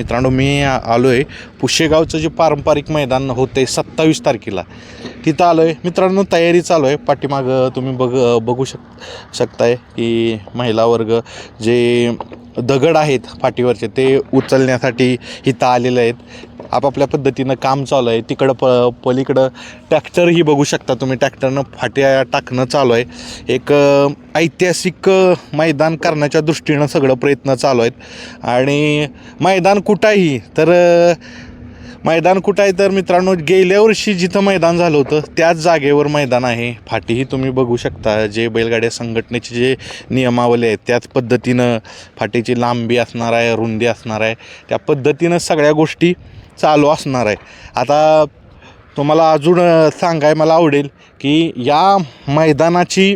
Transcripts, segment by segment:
मित्रांनो मी आलो आहे पुशेगावचं जे पारंपरिक मैदान होते सत्तावीस तारखेला. तिथं आलो आहे मित्रांनो तयारी चालू आहे. पाठीमागं तुम्ही बघ बघू शक शकताय की महिला वर्ग जे दगड आहेत फाटीवरचे ते उचलण्यासाठी इथं आलेले आहेत. आपापल्या पद्धतीनं काम चालू आहे. तिकडं प पलीकडं ट्रॅक्टरही बघू शकता तुम्ही. ट्रॅक्टरनं फाट्या टाकणं चालू आहे. एक ऐतिहासिक मैदान करण्याच्या दृष्टीनं सगळं प्रयत्न चालू आहेत. आणि मैदान कुठंही तर मैदान कुठं आहे तर मित्रांनो गेल्या वर्षी जिथं मैदान झालं होतं त्याच जागेवर मैदान आहे. फाटीही तुम्ही बघू शकता जे बैलगाड्या संघटनेचे जे नियमावली आहेत त्याच पद्धतीनं फाटीची लांबी असणार आहे रुंदी असणार आहे. त्या पद्धतीनं सगळ्या गोष्टी चालू असणार आहे. आता तुम्हाला अजून सांगाय मला आवडेल की या मैदानाची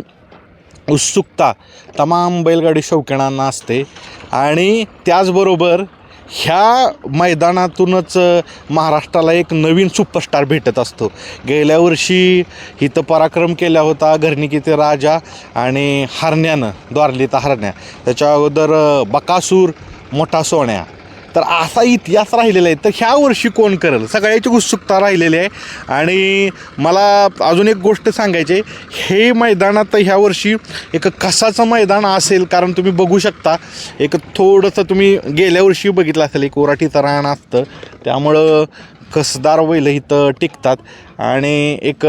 उत्सुकता तमाम बैलगाडी शौकीनांना असते. आणि त्याचबरोबर ह्या मैदानातूनच महाराष्ट्राला एक नवीन सुपरस्टार भेटत असतो. गेल्या वर्षी इथं पराक्रम केला होता घरणिकीचे राजा आणि हरण्यानं द्वारलीचा हरण्या. त्याच्या अगोदर बकासूर मोठा सोन्या. तर असा इतिहास राहिलेला आहे. तर ह्या वर्षी कोण करेल? सगळ्याची उत्सुकता राहिलेली आहे. आणि मला अजून एक गोष्ट सांगायची आहे, हे मैदानात ह्या वर्षी एक कसाचं मैदान असेल कारण तुम्ही बघू शकता. एक थोडंसं तुम्ही गेल्या वर्षी बघितलं असेल एक ओराठीचं रान असतं. त्यामुळं कसदार बैल इथं टिकतात. आणि एक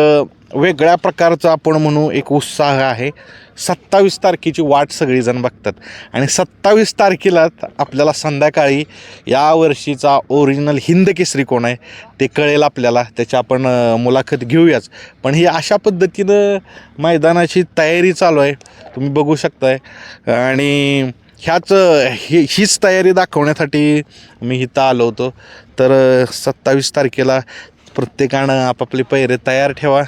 वेगळ्या प्रकारचा आपण म्हणू एक उत्साह आहे. सत्तावीस तारखेची वाट सगळीजण बघतात. आणि सत्तावीस तारखेला आपल्याला संध्याकाळी या वर्षीचा ओरिजिनल हिंद केसरी कोण आहे ते कळेल आपल्याला. त्याची आपण मुलाखत घेऊयाच. पण ही अशा पद्धतीनं मैदानाची तयारी चालू आहे. तुम्ही बघू शकताय. आणि ह्याच ही हीच तयारी दाखवण्यासाठी मी इथं आलो होतो. तर सत्तावीस तारखेला प्रत्येकानं आपापले पैरे तयार ठेवा.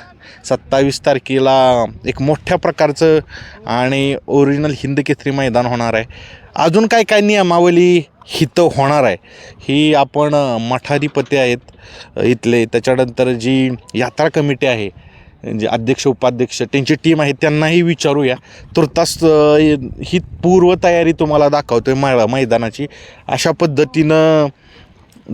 सत्तावीस तारखेला एक मोठ्या प्रकारचं आणि ओरिजिनल हिंद केसरी मैदान होणार आहे. अजून काय काय नियमावली हितं होणार आहे? ही आपण मठाधिपती आहेत इथले. त्याच्यानंतर जी यात्रा कमिटी आहे जे अध्यक्ष उपाध्यक्ष त्यांची टीम आहे त्यांनाही विचारूया. तुर्तास ही पूर्वतयारी तुम्हाला दाखवतोय मै मैदानाची. अशा पद्धतीनं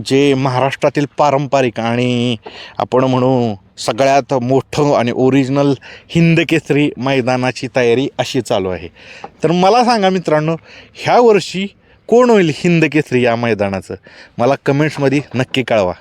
जे महाराष्ट्रातील पारंपरिक आणि आपण म्हणू सगळ्यात मोठं आणि ओरिजिनल हिंदकेसरी मैदानाची तयारी अशी चालू आहे. तर मला सांगा मित्रांनो ह्या वर्षी कोण होईल हिंदकेसरी या मैदानाचं? मला कमेंट्समध्ये नक्की कळवा.